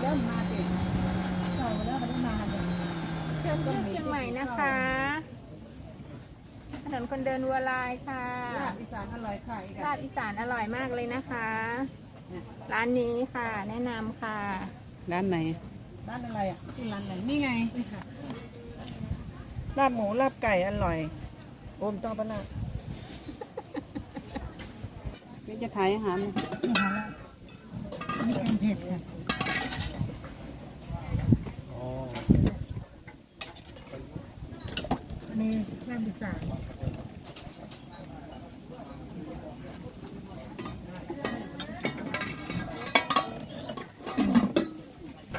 เริ่มมาเด็กเราเริ่มมาได้มาเลยเชิญเที่ยวเชียงใหม่นะคะถนนคนเดินวัวลายค่ะลาบอีสานอร่อยค่ะอีกลาบอีสานอร่อยมากเลยนะคะ ร้านนี้ค่ะ แนะนำค่ะ ร้านไหน ร้านอะไรอะชื่อร้านอะไรนี่ไงนี่ค่ะลาบหมูลาบไก่อร่อยโอมต้องปะนะนี่จะขายอาหารไหมนี่ค่ะนี่แกงเผ็ดค่ะ อันนี้ลาบอีสาน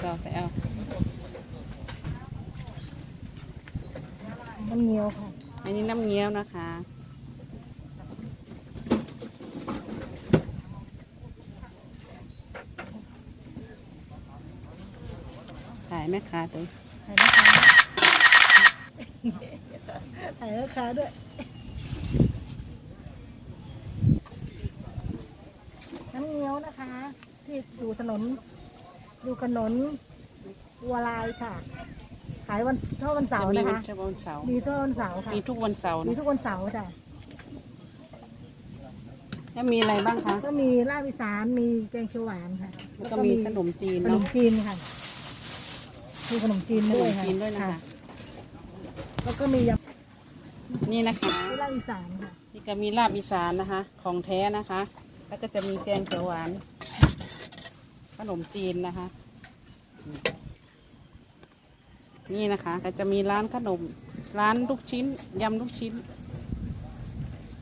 เราแต่เอาน้ำเงี้ยวค่ะ อันนี้น้ำเงี้ยวนะคะ ขายแม่ค้าตัวถ่ายนะคะ ถ่ายราคาด้วยน้ำเงี้ยวนะคะ ที่อยู่ถนนอยู่ถนนวัวลายค่ะ ขายวันเท่าวันเสาร์จะมีนะวันคะเฉพาะวันเสาร์มีเท่าวันเสาร์ค่ะมีทุกวันเสาร์มีนะทุกวันเสาร์จ้ะแล้วมีอะไรบ้างคะก็มีลาบอีสานมีแกงเขียวหวานค่ะแล้วก็มีขนมจีนขนเนาะมจีนค่ะมีขนมจีนขด้นวยมค่ะจีนด้วยนะคะ แล้วก็มีย นี่นะคะำลาบอีสานค่ะนี่ก็มีลาบอีสานนะคะ ของแท้นะคะ แล้วก็จะมีแกงเขียวหวานขนมจีนนะคะ นี่นะคะก็จะมีร้านขนม ร้านลูกชิ้นยำลูกชิ้น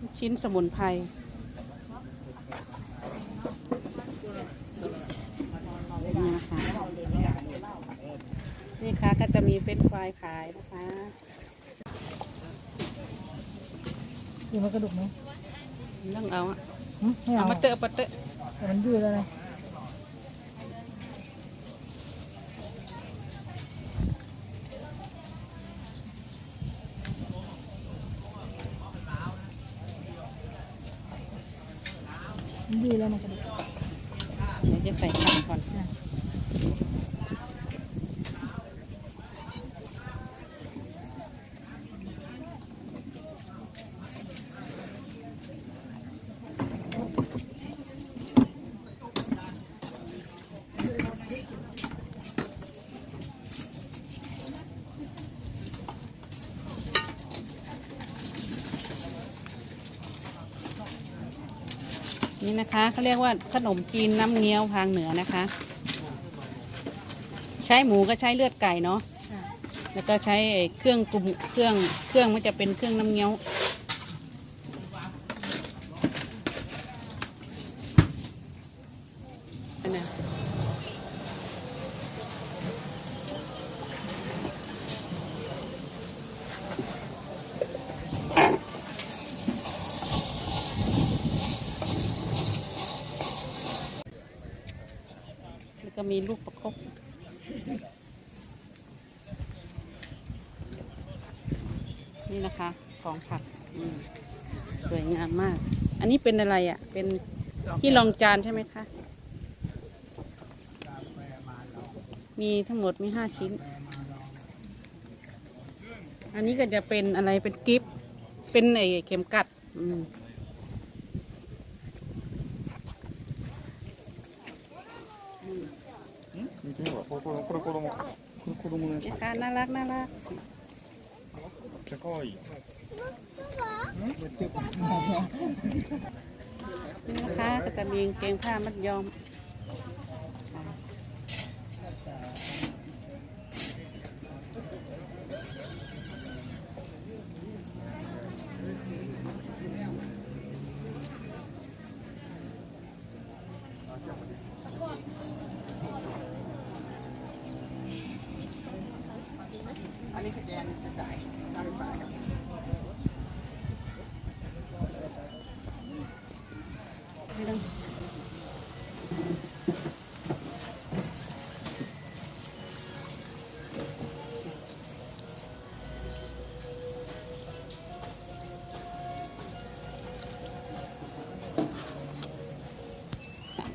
ลูกชิ้นสมุนไพรนี่นะคะนี่ค่ะก็จะมีเฟรนช์ฟรายขายนะคะ อยู่มันกระดูกไหมเรื่องเอาอะหึไม่เอาเอามาเตอะปะเตอะแต่มันยืดแล้วนะมันยืดแล้วมันกระดูกเดี๋ยวจะใส่ไข่ก่อน น นี่นะคะเขาเรียกว่าขนมจีนน้ำเงี้ยวทางเหนือนะคะ ใช้หมูก็ใช้เลือดไก่เนาะค่ะแล้วก็ใช้ไอ้เครื่องปรุงเครื่องเครื่องมันจะเป็นเครื่องน้ำเงี้ยวอันน่ะแล้ว ก็มีลูกประคบนี่นะคะ ของผักสวยงามมาก อันนี้เป็นอะไรอะ่ะ เป็นที่รองจานใช่ไหมคะ มีทั้งหมดมีห้าชิ้น อันนี้ก็จะเป็นอะไรเป็นกิฟต์เป็นไอเข็มกัด อืม 見てみればこれこれこれ子供これ子供のや นี่ค่ะน่ารักน่ารัก つめっちゃ可愛い นี่นะคะก็จะมีกางเกงผ้ามัดยอม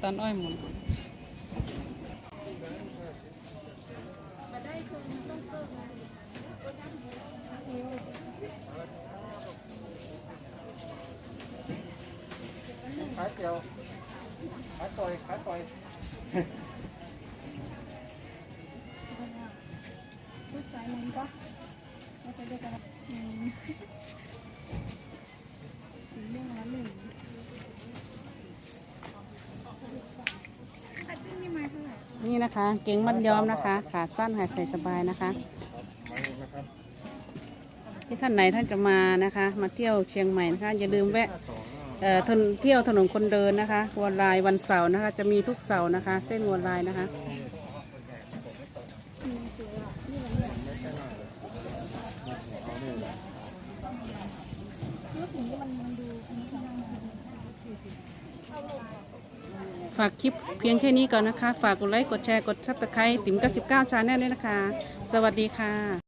tan oi một Và đây thường những con ขาเกียวขาต่อยขาต่อยพูดสายมันปะมาใส่เดียวกันสีเรื่องละหนึ่งนี่นะคะ เก่งมัดย้อมนะคะ ขาสั้นหายใส่สบายนะคะ มาเองนะครับที่ท่านไหนท่านจะมานะคะ มาเที่ยวเชียงใหม่นะคะอย่าลืมแวะเอ่อทนเที่ยวถนนคนเดินนะคะวันลายวันเสาร์นะคะ จะมีทุกเสาร์นะคะ เส้นวันลายนะคะฝากคลิปเพียงแค่นี้ก่อนนะคะ ฝากกดไลค์ กดแชร์ กดซับสไครต์ติ๋ม99ชาแนลด้วยนะคะ สวัสดีค่ะ